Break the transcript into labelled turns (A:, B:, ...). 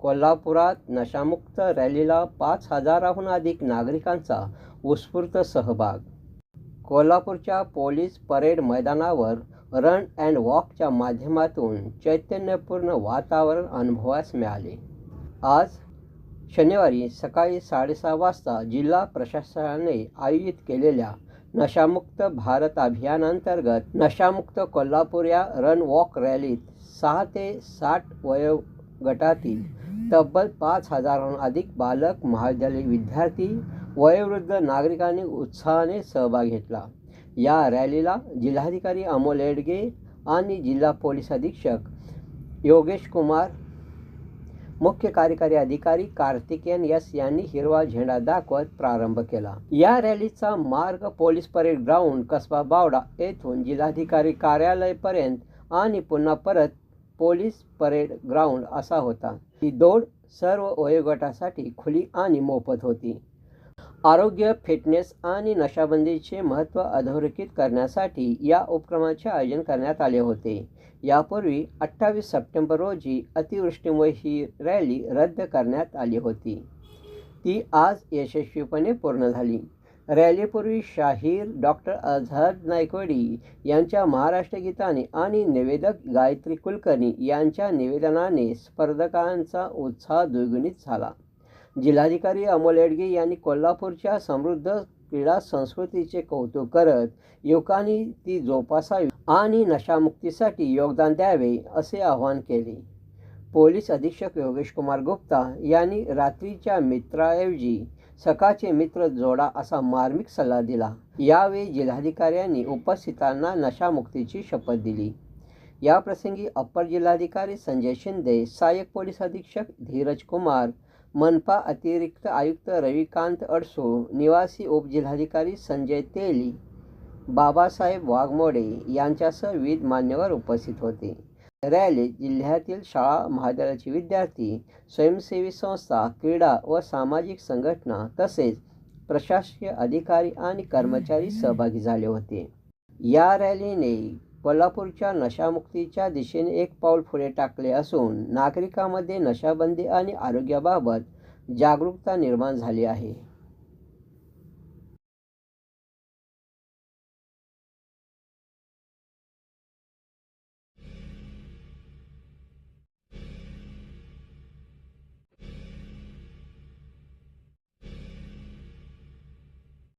A: कोल्हापुरात नशामुक्त रॅलीला पाच हजाराहून अधिक नागरिकांचा उत्स्फूर्त सहभाग. कोल्हापूरच्या पोलीस परेड मैदानावर रन अँड वॉकच्या माध्यमातून चैतन्यपूर्ण वातावरण अनुभवास मिळाले. आज शनिवारी सकाळी साडेसहा वाजता जिल्हा प्रशासनाने आयोजित केलेल्या नशामुक्त भारत अभियानांतर्गत नशामुक्त कोल्हापूर या रन वॉक रॅलीत सहा ते साठ वयोगटातील तब्बल पाच हजाराहून अधिक बालक महाविद्यालयीन विद्यार्थी वयोवृद्ध नागरिकांनी उत्साहाने सहभाग घेतला. या रॅलीला जिल्हाधिकारी अमोल एडगे आणि जिल्हा पोलीस अधीक्षक योगेश कुमार मुख्य कार्यकारी अधिकारी कार्तिकेयन यस यांनी हिरवा झेंडा दाखवत प्रारंभ केला. या रॅलीचा मार्ग police parade ground Kasba Bawada येथून जिल्हाधिकारी कार्यालयपर्यंत आणि पुन्हा परत पोलीस परेड ग्राउंड असा होता. ही दौड सर्व वयोगटासाठी खुली आणि मोफत होती. आरोग्य फिटनेस आणि नशाबंदीचे महत्त्व अधोरेखित करण्यासाठी या उपक्रमाचे आयोजन करण्यात आले होते. यापूर्वी अठ्ठावीस सप्टेंबर रोजी अतिवृष्टीमुळे ही रॅली रद्द करण्यात आली होती. ती आज यशस्वीपणे पूर्ण झाली. रॅलीपूर्वी शाहीर डॉक्टर आझाद नायकवडी यांच्या महाराष्ट्र गीताने आणि निवेदक गायत्री कुलकर्णी यांच्या निवेदनाने स्पर्धकांचा उत्साह द्विगुणित झाला. जिल्हाधिकारी अमोल एडगे यांनी कोल्हापूरच्या समृद्ध क्रीडा संस्कृतीचे कौतुक करत युवकांनी ती जोपासावी आणि नशामुक्तीसाठी योगदान द्यावे असे आवाहन केले. पोलीस अधीक्षक योगेश कुमार गुप्ता यांनी रात्रीच्या मित्राऐवजी सकाळचे मित्र जोडा असा मार्मिक सल्ला दिला. यावेळी जिल्हाधिकाऱ्यांनी उपस्थितांना नशामुक्तीची शपथ दिली. याप्रसंगी अप्पर जिल्हाधिकारी संजय शिंदे सहाय्यक पोलीस अधीक्षक धीरज कुमार मनपा अतिरिक्त आयुक्त रविकांत अडसो निवासी उपजिल्हाधिकारी संजय तेली बाबासाहेब वाघमोडे यांच्यासह विविध मान्यवर उपस्थित होते. रॅलीत जिल्ह्यातील शाळा महाविद्यालयाचे विद्यार्थी स्वयंसेवी संस्था क्रीडा व सामाजिक संघटना तसेच प्रशासकीय अधिकारी आणि कर्मचारी सहभागी झाले होते. या रॅलीने कोल्हापूरच्या नशामुक्तीच्या दिशेने एक पाऊल पुढे टाकले असून नागरिकांमध्ये नशाबंदी आणि आरोग्याबाबत जागरूकता निर्माण झाली आहे.